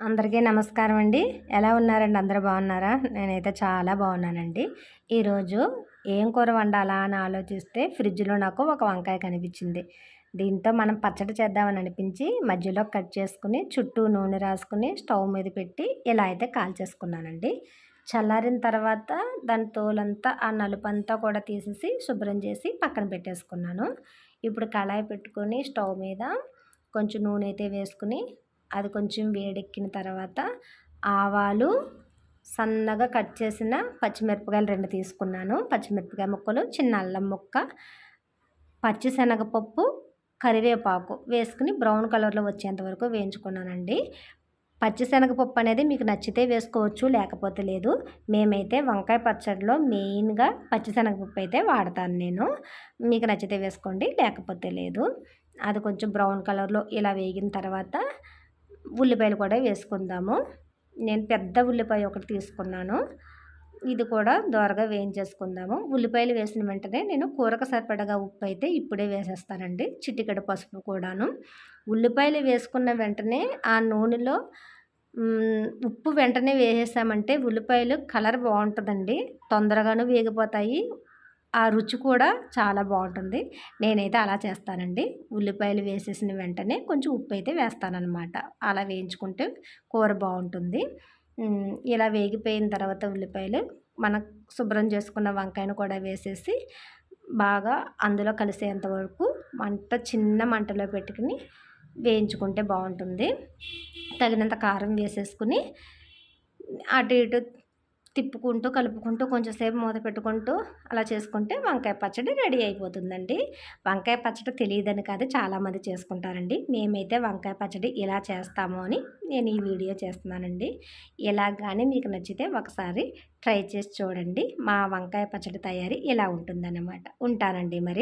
అందరికీ నమస్కారం అండి. ఎలా ఉన్నారండి? అందరూ బాగున్నారా? నేనైతే చాలా బాగున్నానండి. ఈరోజు ఏం కూర వండాలా అని ఆలోచిస్తే ఫ్రిడ్జ్లో నాకు ఒక వంకాయ కనిపించింది. దీంతో మనం పచ్చడి చేద్దామని అనిపించి మధ్యలో కట్ చేసుకుని చుట్టూ నూనె రాసుకుని స్టవ్ మీద పెట్టి ఇలా అయితే కాల్చేసుకున్నానండి. చల్లారిన తర్వాత దాని తోలంతా ఆ నలుపంతా కూడా తీసేసి శుభ్రం చేసి పక్కన పెట్టేసుకున్నాను. ఇప్పుడు కళాయి పెట్టుకొని స్టవ్ మీద కొంచెం నూనె అయితే వేసుకుని అది కొంచెం వేడెక్కిన తర్వాత ఆవాలు సన్నగా కట్ చేసిన పచ్చిమిరపకాయలు రెండు తీసుకున్నాను. పచ్చిమిరపకాయ ముక్కలు చిన్న అల్లం ముక్క పచ్చిశనగపప్పు కరివేపాకు వేసుకుని బ్రౌన్ కలర్లో వచ్చేంత వరకు వేయించుకున్నానండి. పచ్చిశనగపప్పు అనేది మీకు నచ్చితే వేసుకోవచ్చు లేకపోతే లేదు. మేమైతే వంకాయ పచ్చడిలో మెయిన్గా పచ్చిశనగపప్పు అయితే వాడతాను నేను. మీకు నచ్చితే వేసుకోండి లేకపోతే లేదు. అది కొంచెం బ్రౌన్ కలర్లో ఇలా వేగిన తర్వాత ఉల్లిపాయలు కూడా వేసుకుందాము. నేను పెద్ద ఉల్లిపాయ ఒకటి తీసుకున్నాను. ఇది కూడా దోరగా వేయించేసుకుందాము. ఉల్లిపాయలు వేసిన వెంటనే నేను కూరకు సరిపడగా ఉప్పు అయితే ఇప్పుడే వేసేస్తానండి. చిటికెడ పసుపు కూడాను. ఉల్లిపాయలు వేసుకున్న వెంటనే ఆ నూనెలో ఉప్పు వెంటనే వేసేసామంటే ఉల్లిపాయలు కలర్ బాగుంటుందండి. తొందరగాను వేగిపోతాయి. ఆ రుచి కూడా చాలా బాగుంటుంది. నేనైతే అలా చేస్తానండి. ఉల్లిపాయలు వేసేసిన వెంటనే కొంచెం ఉప్పు అయితే వేస్తానన్నమాట. అలా వేయించుకుంటే కూర బాగుంటుంది. ఇలా వేగిపోయిన తర్వాత ఉల్లిపాయలు మనం శుభ్రం చేసుకున్న వంకాయను కూడా వేసేసి బాగా అందులో కలిసేంత వరకు మంట చిన్న మంటలో పెట్టుకుని వేయించుకుంటే బాగుంటుంది. తగినంత కారం వేసేసుకుని అటు ఇటు తిప్పుకుంటూ కలుపుకుంటూ కొంచెంసేపు మూత పెట్టుకుంటూ అలా చేసుకుంటే వంకాయ పచ్చడి రెడీ అయిపోతుందండి. వంకాయ పచ్చడి తెలియదని కాదు చాలామంది చేసుకుంటారండి. మేమైతే వంకాయ పచ్చడి ఇలా చేస్తాము అని నేను ఈ వీడియో చేస్తున్నానండి. ఇలా కానీ మీకు నచ్చితే ఒకసారి ట్రై చేసి చూడండి. మా వంకాయ పచ్చడి తయారీ ఇలా ఉంటుందన్నమాట. ఉంటానండి మరి.